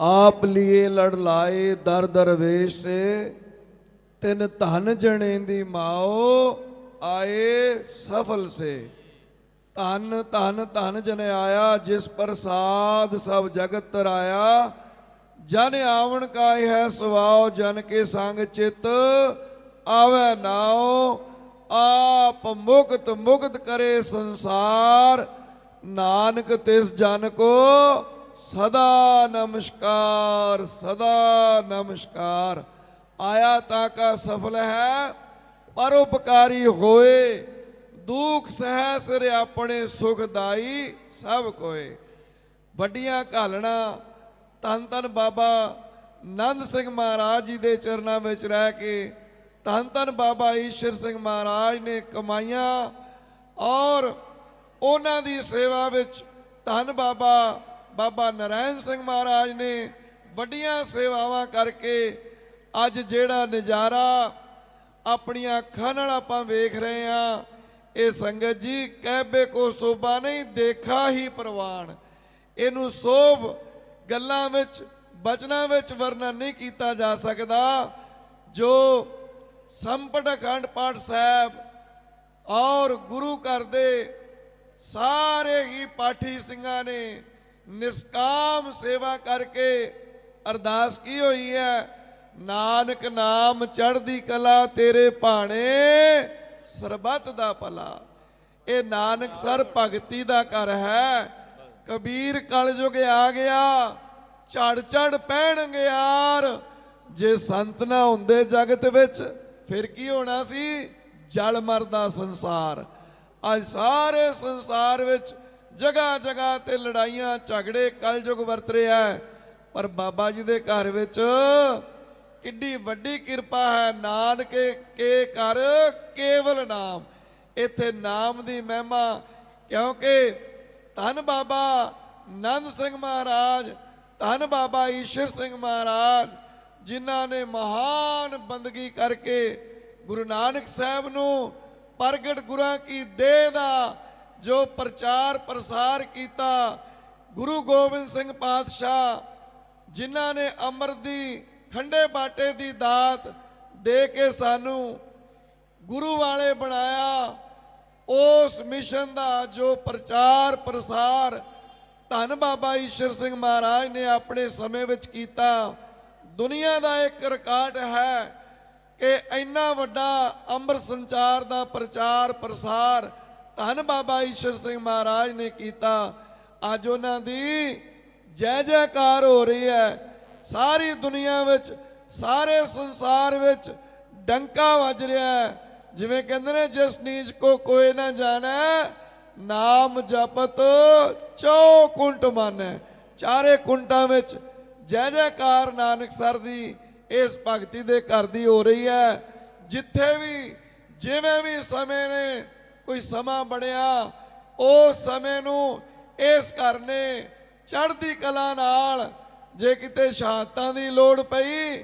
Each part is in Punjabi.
ਆਪ ਲੀਏ ਲੜ ਲਾਏ, ਦਰ ਦਰਵੇਸ਼, ਤਿੰਨ ਧਨ ਜਣੇ ਦੀ ਮਾਓ, ਆਏ ਸਫਲ ਸੇ। ਧਨ ਧਨ ਧਨ ਜਨ ਆਇਆ, ਜਿਸ ਪ੍ਰਸਾਦ ਸਭ ਜਗਤ ਤਰਾਇਆ। ਜਨ ਆਵਣ ਕਾਇ ਹੈ ਸਵਾਉ ਜਨ ਕੇ ਸੰਗ ਚਿਤ ਆਵੇ ਨਾਉ। ਆਪ ਮੁਕਤ ਮੁਕਤ ਕਰੇ ਸੰਸਾਰ, ਨਾਨਕ ਤਿਸ ਜਨ ਕੋ ਸਦਾ ਨਮਸਕਾਰ ਸਦਾ ਨਮਸਕਾਰ। ਆਇਆ ਤਾਂ ਕਾ ਸਫਲ ਹੈ ਪਰਉਪਕਾਰੀ ਹੋਏ। ਦੁਖ ਸਹਿ ਸਿਰ ਆਪਣੇ ਸੁਖਦਾਈ ਸਭ ਕੋਏ। ਵੱਡੀਆਂ ਘਾਲਣਾ, ਧੰਨ ਧੰਨ ਬਾਬਾ ਨੰਦ ਸਿੰਘ ਮਹਾਰਾਜ ਜੀ ਦੇ ਚਰਨਾਂ ਵਿੱਚ ਰਹਿ ਕੇ, ਧੰਨ ਧੰਨ ਬਾਬਾ ਈਸ਼ਰ ਸਿੰਘ ਮਹਾਰਾਜ ਨੇ ਕਮਾਈਆਂ ਔਰ ਉਹਨਾਂ ਦੀ ਸੇਵਾ ਵਿੱਚ ਧੰਨ ਬਾਬਾ ਬਾਬਾ ਨਰਾਇਣ ਸਿੰਘ ਮਹਾਰਾਜ ਨੇ ਵੱਡੀਆਂ ਸੇਵਾਵਾਂ ਕਰਕੇ ਅੱਜ ਜਿਹੜਾ ਨਜ਼ਾਰਾ ਆਪਣੀਆਂ ਅੱਖਾਂ ਨਾਲ ਆਪਾਂ ਵੇਖ ਰਹੇ ਹਾਂ, ਇਹ ਸੰਗਤ ਜੀ ਕਹਿਬੇ ਕੋ ਸੋਭਾ ਨਹੀਂ, ਦੇਖਾ ਹੀ ਪ੍ਰਵਾਨ। ਇਹਨੂੰ ਸੋਭ ਗੱਲਾਂ ਵਿੱਚ, ਬਚਨਾਂ ਵਿੱਚ ਵਰਣਨ ਨਹੀਂ ਕੀਤਾ ਜਾ ਸਕਦਾ। ਜੋ ਸੰਪਟ ਅਖੰਡ ਪਾਠ ਸਾਹਿਬ ਔਰ ਗੁਰੂ ਘਰ ਦੇ ਸਾਰੇ ਹੀ ਪਾਠੀ ਸਿੰਘਾਂ ਨੇ ਨਿਸਕਾਮ ਸੇਵਾ ਕਰਕੇ ਅਰਦਾਸ ਕੀ ਹੋਈ ਹੈ? ਨਾਨਕ ਨਾਮ ਚੜ੍ਹਦੀ ਕਲਾ ਤੇਰੇ ਭਾਣੇ ਸਰਬੱਤ ਦਾ ਭਲਾ। ਇਹ ਨਾਨਕ ਸਰ ਭਗਤੀ ਦਾ ਘਰ ਹੈ। ਕਬੀਰ ਕਲਯੁਗ ਆ ਗਿਆ, ਝੜ ਝੜ ਪੈਣਗੇ ਯਾਰ ਜੇ ਸੰਤ ਨਾ ਹੁੰਦੇ ਜਗਤ ਵਿੱਚ, ਫਿਰ ਕੀ ਹੋਣਾ ਸੀ? ਜਲ ਮਰਦਾ ਸੰਸਾਰ। ਅੱਜ ਸਾਰੇ ਸੰਸਾਰ ਵਿੱਚ ਜਗ੍ਹਾ ਜਗ੍ਹਾ ਤੇ ਲੜਾਈਆਂ ਝਗੜੇ ਕਲਯੁਗ ਵਰਤ ਰਿਹਾ ਪਰ ਬਾਬਾ ਜੀ ਦੇ ਘਰ ਵਿੱਚ ਕਿੱਡੀ ਵੱਡੀ ਕਿਰਪਾ ਹੈ। ਨਾਨਕੇ ਕੇ ਕਰ ਕੇਵਲ ਨਾਮ। ਇੱਥੇ ਨਾਮ ਦੀ ਮਹਿਮਾ, ਕਿਉਂਕਿ ਧੰਨ ਬਾਬਾ ਨੰਦ ਸਿੰਘ ਮਹਾਰਾਜ, ਧੰਨ ਬਾਬਾ ਈਸ਼ਰ ਸਿੰਘ ਮਹਾਰਾਜ, ਜਿਨ੍ਹਾਂ ਨੇ ਮਹਾਨ ਬੰਦਗੀ ਕਰਕੇ ਗੁਰੂ ਨਾਨਕ ਸਾਹਿਬ ਨੂੰ ਪ੍ਰਗਟ ਗੁਰਾਂ ਕੀ ਦੇਹ ਦਾ ਜੋ ਪ੍ਰਚਾਰ ਪ੍ਰਸਾਰ ਕੀਤਾ ਗੁਰੂ ਗੋਬਿੰਦ ਸਿੰਘ ਪਾਤਸ਼ਾਹ, ਜਿਨ੍ਹਾਂ ਨੇ ਅੰਮ੍ਰਿਤ ਦੀ ਖੰਡੇ ਬਾਟੇ ਦੀ ਦਾਤ ਦੇ ਕੇ ਸਾਨੂੰ ਗੁਰੂ ਵਾਲੇ ਬਣਾਇਆ, ਉਸ ਮਿਸ਼ਨ ਦਾ ਜੋ ਪ੍ਰਚਾਰ ਪ੍ਰਸਾਰ ਧੰਨ ਬਾਬਾ ਈਸ਼ਰ ਸਿੰਘ ਮਹਾਰਾਜ ਨੇ ਆਪਣੇ ਸਮੇਂ ਵਿੱਚ ਕੀਤਾ, ਦੁਨੀਆ ਦਾ ਇੱਕ ਰਿਕਾਰਡ ਹੈ ਕਿ ਇੰਨਾ ਵੱਡਾ ਅੰਮ੍ਰਿਤ ਸੰਚਾਰ ਦਾ ਪ੍ਰਚਾਰ ਪ੍ਰਸਾਰ ਧੰਨ ਬਾਬਾ ਈਸ਼ਰ ਸਿੰਘ ਮਹਾਰਾਜ ਨੇ ਕੀਤਾ। ਅੱਜ ਉਹਨਾਂ ਦੀ ਜੈ ਜੈਕਾਰ ਹੋ ਰਹੀ ਹੈ। ਸਾਰੀ ਦੁਨੀਆ ਵਿੱਚ, ਸਾਰੇ ਸੰਸਾਰ ਵਿੱਚ ਡੰਕਾ ਵੱਜ ਰਿਹਾ ਹੈ। ਜਿਵੇਂ ਕਹਿੰਦੇ ਨੇ, ਜਿਸ ਨੀਚ ਕੋ ਕੋਈ ਨਾ ਜਾਣੈ, ਨਾਮ ਜਪਤ ਚੌ ਕੁੰਟ ਮਾਨੈ। ਚਾਰੇ ਕੁੰਟਾਂ ਵਿੱਚ ਜੈ ਜੈਕਾਰ ਨਾਨਕ ਸਰ ਦੀ ਇਸ ਭਗਤੀ ਦੇ ਘਰ ਦੀ ਹੋ ਰਹੀ ਹੈ। ਜਿੱਥੇ ਵੀ, ਜਿਵੇਂ ਵੀ ਸਮੇਂ ਨੇ ਕੋਈ ਸਮਾਂ ਬਣਿਆ ਉਸ ਸਮੇਂ ਨੂੰ ਇਸ ਘਰ ਨੇ ਚੜ੍ਹਦੀ ਕਲਾ ਨਾਲ ਜੇ ਕਿਤੇ ਸ਼ਹਾਦਤਾਂ ਦੀ ਲੋੜ ਪਈ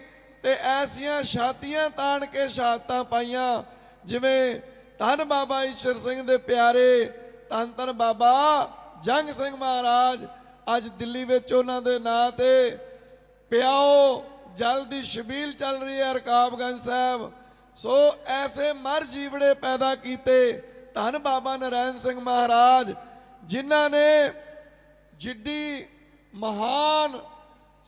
ਤੇ ਐਸੀਆਂ ਛਾਤੀਆਂ ਤਾਣ ਕੇ ਸ਼ਹਾਦਤਾਂ ਪਾਈਆਂ, ਜਿਵੇਂ ਧੰਨ ਬਾਬਾ ਈਸ਼ਰ ਸਿੰਘ ਦੇ ਪਿਆਰੇ ਧੰਨ ਧੰਨ ਬਾਬਾ ਜੰਗ ਸਿੰਘ ਮਹਾਰਾਜ, ਅੱਜ ਦਿੱਲੀ ਵਿੱਚ ਉਹਨਾਂ ਦੇ ਨਾਂ ਤੇ ਪਿਆਓ, ਜਲ ਦੀ ਸ਼ਬੀਲ ਚੱਲ ਰਹੀ ਹੈ ਰਕਾਬਗੰਜ ਸਾਹਿਬ। ਸੋ ਐਸੇ ਮਰ ਜੀਵੜੇ ਪੈਦਾ ਕੀਤੇ ਧੰਨ ਬਾਬਾ ਨਰੈਣ ਸਿੰਘ ਮਹਾਰਾਜ, ਜਿਨ੍ਹਾਂ ਨੇ ਜਿੱਡੀ ਮਹਾਨ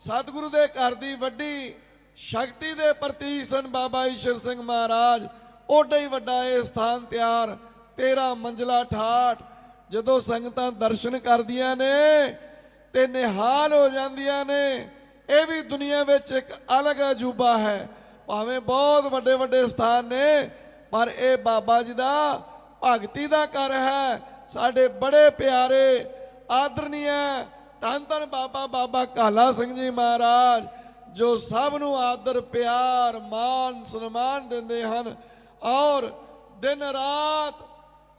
ਸਤਿਗੁਰੂ ਦੇ ਘਰ ਦੀ ਵੱਡੀ ਸ਼ਕਤੀ ਦੇ ਪ੍ਰਤੀਕ ਸਨ ਬਾਬਾ ਈਸ਼ਰ ਸਿੰਘ ਮਹਾਰਾਜ, ਓਡਾ ਹੀ ਵੱਡਾ ਇਹ ਸਥਾਨ ਤਿਆਰ 13 ਮੰਜ਼ਲਾ ਠਾਠ, ਜਦੋਂ ਸੰਗਤਾਂ ਦਰਸ਼ਨ ਕਰਦੀਆਂ ਨੇ ਤੇ ਨਿਹਾਲ ਹੋ ਜਾਂਦੀਆਂ ਨੇ, ਇਹ ਵੀ ਦੁਨੀਆ ਵਿੱਚ ਇੱਕ ਅਲੱਗ ਅਜੂਬਾ ਹੈ। ਭਾਵੇਂ ਬਹੁਤ ਵੱਡੇ ਵੱਡੇ ਸਥਾਨ ਨੇ, ਪਰ ਇਹ ਬਾਬਾ ਜੀ ਦਾ ਭਗਤੀ ਦਾ ਘਰ ਹੈ। ਸਾਡੇ ਬੜੇ ਪਿਆਰੇ ਆਦਰਨੀय ਧੰਨ ਧੰਨ ਬਾਬਾ ਬਾਬਾ ਕਾਲਾ ਸਿੰਘ ਜੀ ਮਹਾਰਾਜ, ਜੋ ਸਭ ਨੂੰ ਆਦਰ, ਪਿਆਰ ਮਾਨ ਸਨਮਾਨ ਦਿੰਦੇ ਹਨ। ਔਰ ਦਿਨ ਰਾਤ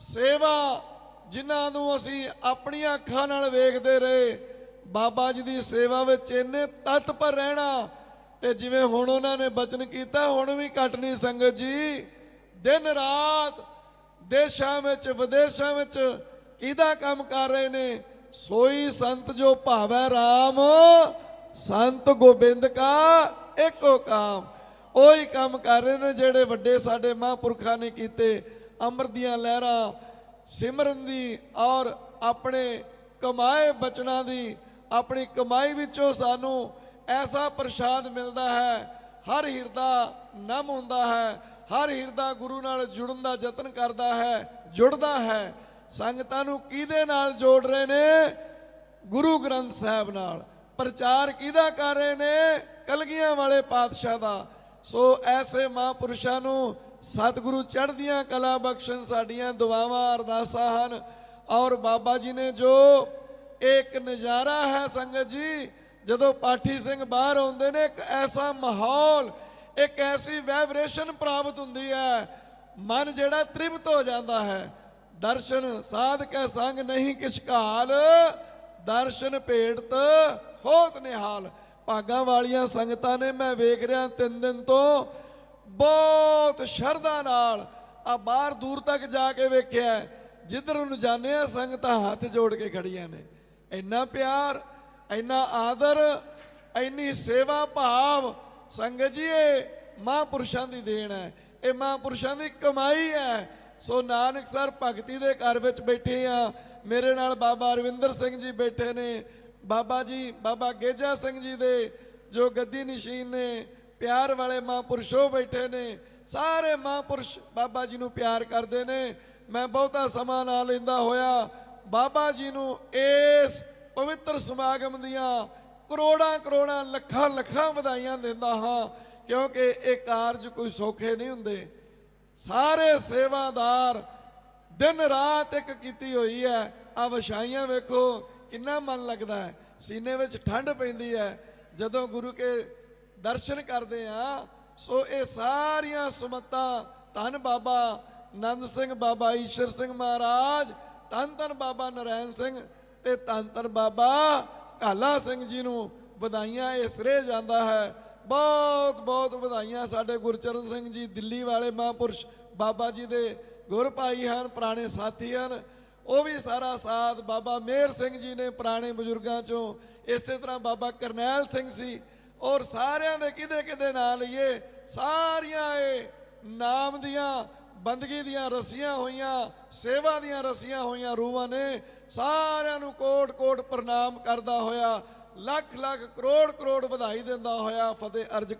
ਸੇਵਾ ਜਿਨ੍ਹਾਂ ਨੂੰ ਅਸੀਂ ਆਪਣੀਆਂ ਅੱਖਾਂ ਨਾਲ ਵੇਖਦੇ ਰਹੇ, ਬਾਬਾ ਜੀ ਦੀ ਸੇਵਾ ਵਿੱਚ ਇੰਨੇ ਤਤਪਰ ਰਹਿਣਾ, ਤੇ ਜਿਵੇਂ ਹੁਣ ਉਹਨਾਂ ਨੇ ਬਚਨ ਕੀਤਾ, ਹੁਣ ਵੀ ਘਟ ਨਹੀਂ ਸੰਗਤ ਜੀ। ਦਿਨ ਰਾਤ ਦੇਸ਼ਾਂ ਵਿੱਚ, ਵਿਦੇਸ਼ਾਂ ਵਿੱਚ ਕਿਹਦਾ ਕੰਮ ਕਰ ਰਹੇ ਨੇ? ਸੋਈ ਸੰਤ ਜੋ ਭਾਵੈ RAM ਸੰਤ ਗੋਬਿੰਦ ਕਾ ਇੱਕੋ ਕਾਮ। ਉਹੀ ਕੰਮ ਕਰ ਰਹੇ ਨੇ ਜਿਹੜੇ ਵੱਡੇ ਸਾਡੇ ਮਹਾਂਪੁਰਖਾਂ ਨੇ ਕੀਤੇ, ਅੰਮ੍ਰਿਤ ਦੀਆਂ ਲਹਿਰਾਂ, ਸਿਮਰਨ ਦੀ ਔਰ ਆਪਣੇ ਕਮਾਏ ਬਚਨਾਂ ਦੀ। ਆਪਣੀ ਕਮਾਈ ਵਿੱਚੋਂ ਸਾਨੂੰ ਐਸਾ ਪ੍ਰਸ਼ਾਦ ਮਿਲਦਾ ਹੈ, ਹਰ ਹਿਰਦਾ ਨਮ ਹੁੰਦਾ ਹੈ। ਹਰ ਹਿਰਦਾ ਗੁਰੂ ਨਾਲ ਜੁੜਨ ਦਾ ਯਤਨ ਕਰਦਾ ਹੈ, ਜੁੜਦਾ ਹੈ। ਸੰਗਤਾਂ ਨੂੰ ਕਿਹਦੇ ਨਾਲ ਜੋੜ ਰਹੇ ਨੇ? ਗੁਰੂ ਗ੍ਰੰਥ ਸਾਹਿਬ ਨਾਲ। ਪ੍ਰਚਾਰ ਕਿਹਦਾ ਕਰ ਰਹੇ ਨੇ? ਕਲਗੀਆਂ ਵਾਲੇ ਪਾਤਸ਼ਾਹ ਦਾ। ਸੋ ਐਸੇ ਮਹਾਂਪੁਰਸ਼ਾਂ ਨੂੰ ਸਤਿਗੁਰੂ ਚੜ੍ਹਦੀਆਂ ਕਲਾ ਬਖਸ਼ਣ ਸਾਡੀਆਂ ਦੁਆਵਾਂ ਅਰਦਾਸਾਂ ਹਨ। ਔਰ ਬਾਬਾ ਜੀ ਨੇ ਜੋ ਇੱਕ ਨਜ਼ਾਰਾ ਹੈ ਸੰਗਤ ਜੀ, ਜਦੋਂ ਪਾਠੀ ਸਿੰਘ ਬਾਹਰ ਆਉਂਦੇ ਨੇ, ਇੱਕ ਐਸਾ ਮਾਹੌਲ ਇੱਕ ਐਸੀ ਵਾਈਬ੍ਰੇਸ਼ਨ ਪ੍ਰਾਪਤ ਹੁੰਦੀ ਹੈ, ਮਨ ਜਿਹੜਾ ਤ੍ਰਿਪਤ ਹੋ ਜਾਂਦਾ ਹੈ। ਦਰਸ਼ਨ ਸਾਧ ਕੈ ਸੰਗ ਨਹੀਂ ਕਿਛ ਕਾਲ ਦਰਸ਼ਨ ਭੇਟਤ ਹੋਤ ਨਿਹਾਲ। ਭਾਗਾਂ ਵਾਲੀਆਂ ਸੰਗਤਾਂ ਨੇ ਮੈਂ ਵੇਖ ਰਿਹਾ ਤਿੰਨ ਦਿਨ ਤੋਂ, ਬਹੁਤ ਸ਼ਰਧਾ ਨਾਲ ਆ ਬਾਹਰ ਦੂਰ ਤੱਕ ਜਾ ਕੇ ਵੇਖਿਆ ਜਿੱਧਰ ਨੂੰ ਜਾਂਦੇ ਆ, ਸੰਗਤਾਂ ਹੱਥ ਜੋੜ ਕੇ ਖੜੀਆਂ ਨੇ। ਇੰਨਾ ਪਿਆਰ, ਇੰਨਾ ਆਦਰ, ਇੰਨੀ ਸੇਵਾ ਭਾਵ ਸੰਗਤ ਜੀ, ਇਹ ਮਹਾਂਪੁਰਸ਼ਾਂ ਦੀ ਦੇਣ ਹੈ, ਇਹ ਮਹਾਂਪੁਰਸ਼ਾਂ ਦੀ ਕਮਾਈ ਹੈ। ਸੋ ਨਾਨਕ ਸਰ ਭਗਤੀ ਦੇ ਘਰ ਵਿੱਚ ਬੈਠੇ ਆ। ਮੇਰੇ ਨਾਲ ਬਾਬਾ ਅਰਵਿੰਦਰ ਸਿੰਘ ਜੀ ਬੈਠੇ ਨੇ, ਬਾਬਾ ਜੀ, ਬਾਬਾ ਗੇਜਾ ਸਿੰਘ ਜੀ ਦੇ, ਜੋ ਗੱਦੀ ਨਸ਼ੀਨ ਨੇ, ਪਿਆਰ ਵਾਲੇ ਮਹਾਂਪੁਰਸ਼ੋ ਬੈਠੇ ਨੇ। ਸਾਰੇ ਮਹਾਂਪੁਰਸ਼ ਬਾਬਾ ਜੀ ਨੂੰ ਪਿਆਰ ਕਰਦੇ ਨੇ। ਮੈਂ ਬਹੁਤਾ ਸਮਾਂ ਨਾ ਲੈਂਦਾ ਹੋਇਆ। ਬਾਬਾ ਜੀ ਨੂੰ ਇਸ ਪਵਿੱਤਰ ਸਮਾਗਮ ਦੀਆਂ ਕਰੋੜਾਂ ਕਰੋੜਾਂ ਲੱਖਾਂ ਲੱਖਾਂ ਵਧਾਈਆਂ ਦਿੰਦਾ ਹਾਂ, ਕਿਉਂਕਿ ਇਹ ਕਾਰਜ ਕੋਈ ਸੌਖੇ ਨਹੀਂ ਹੁੰਦੇ। ਸਾਰੇ ਸੇਵਾਦਾਰ ਦਿਨ ਰਾਤ ਇੱਕ ਕੀਤੀ ਹੋਈ ਹੈ। ਆ ਵਿਛਾਈਆਂ ਵੇਖੋ, ਕਿੰਨਾ ਮਨ ਲੱਗਦਾ ਹੈ। ਸੀਨੇ ਵਿੱਚ ਠੰਡ ਪੈਂਦੀ ਹੈ। ਜਦੋਂ ਗੁਰੂ ਕੇ ਦਰਸ਼ਨ ਕਰਦੇ ਆ ਸੋ ਇਹ ਸਾਰੀਆਂ ਸੁਮਤਾਂ, ਧੰਨ ਬਾਬਾ ਨੰਦ ਸਿੰਘ, ਬਾਬਾ ਈਸ਼ਰ ਸਿੰਘ ਮਹਾਰਾਜ, ਧੰਨ ਧੰਨ ਬਾਬਾ ਨਰੈਣ ਸਿੰਘ ਤੇ ਧੰਨ ਧੰਨ ਬਾਬਾ ਕਾਲਾ ਸਿੰਘ ਜੀ ਨੂੰ ਵਧਾਈਆਂ ਇਸ ਰੇ ਜਾਂਦਾ ਹੈ। ਬਹੁਤ ਬਹੁਤ ਵਧਾਈਆਂ ਸਾਡੇ ਗੁਰਚਰਨ ਸਿੰਘ ਜੀ, ਦਿੱਲੀ ਵਾਲੇ ਮਹਾਂਪੁਰਸ਼ ਬਾਬਾ ਜੀ ਦੇ ਗੁਰ ਭਾਈ ਹਨ, ਪੁਰਾਣੇ ਸਾਥੀ ਹਨ। ਉਹ ਵੀ ਸਾਰਾ ਸਾਥ ਬਾਬਾ ਮੇਰ ਸਿੰਘ ਜੀ ਨੇ ਪੁਰਾਣੇ ਬਜ਼ੁਰਗਾਂ ਚੋਂ ਇਸੇ ਤਰ੍ਹਾਂ ਬਾਬਾ ਕਰਨੈਲ ਸਿੰਘ ਸੀ। ਔਰ ਸਾਰਿਆਂ ਦੇ ਕਿਹਦੇ ਕਿਹਦੇ ਨਾਂ ਲਈਏ? ਸਾਰੀਆਂ ਇਹ ਨਾਮ ਦੀਆਂ ਬੰਦਗੀ ਦੀਆਂ ਰਸੀਆਂ ਹੋਈਆਂ, ਸੇਵਾ ਦੀਆਂ ਰਸੀਆਂ ਹੋਈਆਂ ਰੂਹਾਂ ਨੇ ਸਾਰਿਆਂ ਨੂੰ ਕੋਟ ਕੋਟ ਪ੍ਰਣਾਮ ਕਰਦਾ ਹੋਇਆ ਲੱਖ ਲੱਖ ਕਰੋੜ ਕਰੋੜ ਵਧਾਈ ਦਿੰਦਾ ਹੋਇਆ ਫਤਿਹ ਅਰਜ